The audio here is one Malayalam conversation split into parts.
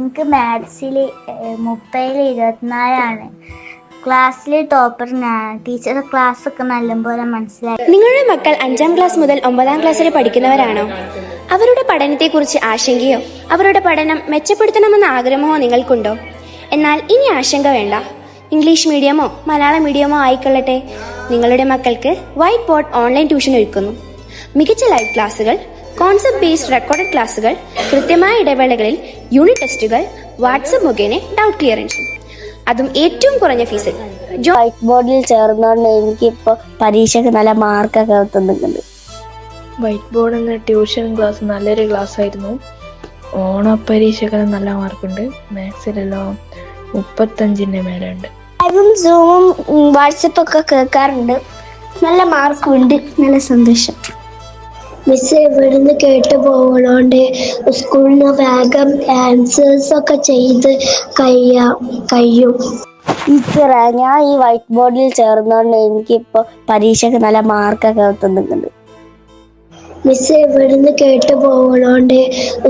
എനിക്ക് മാത്സിൽ മുപ്പതിൽ ഇരുപത്തിനാലാണ്. ക്ലാസ്സിൽ ടോപ്പർ ഞാൻ ടീച്ചർ ക്ലാസ് ഒക്കെ നല്ലപോലെ മനസ്സിലായി. നിങ്ങളുടെ മക്കൾ അഞ്ചാം ക്ലാസ് മുതൽ ഒമ്പതാം ക്ലാസ് വരെ പഠിക്കുന്നവരാണോ? അവരുടെ പഠനത്തെക്കുറിച്ച് ആശങ്കയോ അവരുടെ പഠനം മെച്ചപ്പെടുത്തണമെന്ന ആഗ്രഹമോ നിങ്ങൾക്കുണ്ടോ? എന്നാൽ ഇനി ആശങ്ക വേണ്ട. ഇംഗ്ലീഷ് മീഡിയമോ മലയാള മീഡിയമോ ആയിക്കൊള്ളട്ടെ. നിങ്ങളുടെ മക്കൾക്ക് വൈറ്റ് ബോർഡ് ഓൺലൈൻ ട്യൂഷൻ ഒരുക്കുന്നു. മികച്ച ലൈവ് ക്ലാസുകൾ കോൺസെപ്റ്റ് ബേസ്ഡ് റെക്കോർഡഡ് ക്ലാസുകൾ കൃത്യമായ ഇടവേളകളിൽ യൂണിറ്റ് ടെസ്റ്റുകൾ വാട്സപ്പ് മുഖേന ഡൗട്ട് ക്ലിയറൻസും അതും ഏറ്റവും കുറഞ്ഞ ഫീസിൽ. വൈറ്റ് ബോർഡിൽ ചേർന്നുകൊണ്ട് എനിക്കിപ്പോൾ പരീക്ഷയ്ക്ക് നല്ല മാർക്കൊക്കെ തന്നിട്ടുണ്ട് വൈറ്റ് ബോർഡ് എന്ന ട്യൂഷൻ ക്ലാസ് നല്ലൊരു ക്ലാസ് ആയിരുന്നു. ഓണ പരീക്ഷകൾ നല്ല മാർക്കുണ്ട്. മാത്സിലെല്ലാം മുപ്പത്തഞ്ചിന്റെ മേലെ ഉണ്ട് ലൈവും സൂമും വാട്സപ്പ് ഒക്കെ കേൾക്കാറുണ്ട്. നല്ല മാർക്കുണ്ട്. നല്ല സന്തോഷം. മിസ് ഇവിടുന്ന് കേട്ട് പോകണോണ്ട് സ്കൂളിൽ നിന്ന് വേഗം ആൻസേഴ്സ് ഒക്കെ ചെയ്ത് കഴിയാം കഴിയും. ടീച്ചറെ ഞാൻ ഈ വൈറ്റ് ബോർഡിൽ ചേർന്നുകൊണ്ട് എനിക്കിപ്പോൾ പരീക്ഷയ്ക്ക് നല്ല മാർക്കൊക്കെ തന്നിട്ടുണ്ട്. മിസ് ഇവിടുന്ന് കേട്ട് പോകണോണ്ട്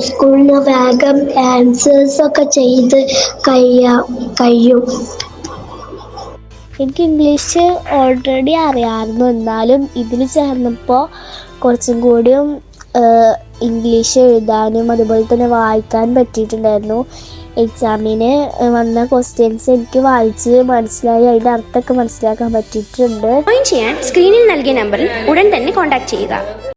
സ്കൂളിൽ നിന്ന് വേഗം ആൻസേഴ്സ് ഒക്കെ ചെയ്ത് കഴിയാം കഴിയും. എനിക്ക് ഇംഗ്ലീഷ് ഓൾറെഡി അറിയാമായിരുന്നു. എന്നാലും ഇതിൽ ചേർന്നപ്പോൾ കുറച്ചും കൂടിയും ഇംഗ്ലീഷ് എഴുതാനും അതുപോലെ തന്നെ വായിക്കാൻ പറ്റിയിട്ടുണ്ടായിരുന്നു. എക്സാമിന് വന്ന ക്വസ്റ്റ്യൻസ് എനിക്ക് വായിച്ച് മനസ്സിലായി. അതിന്റെ അർത്ഥമൊക്കെ മനസ്സിലാക്കാൻ പറ്റിയിട്ടുണ്ട്. ജോയിൻ ചെയ്യാൻ സ്ക്രീനിൽ നൽകിയ നമ്പറിൽ ഉടൻ തന്നെ കോൺടാക്ട് ചെയ്യുക.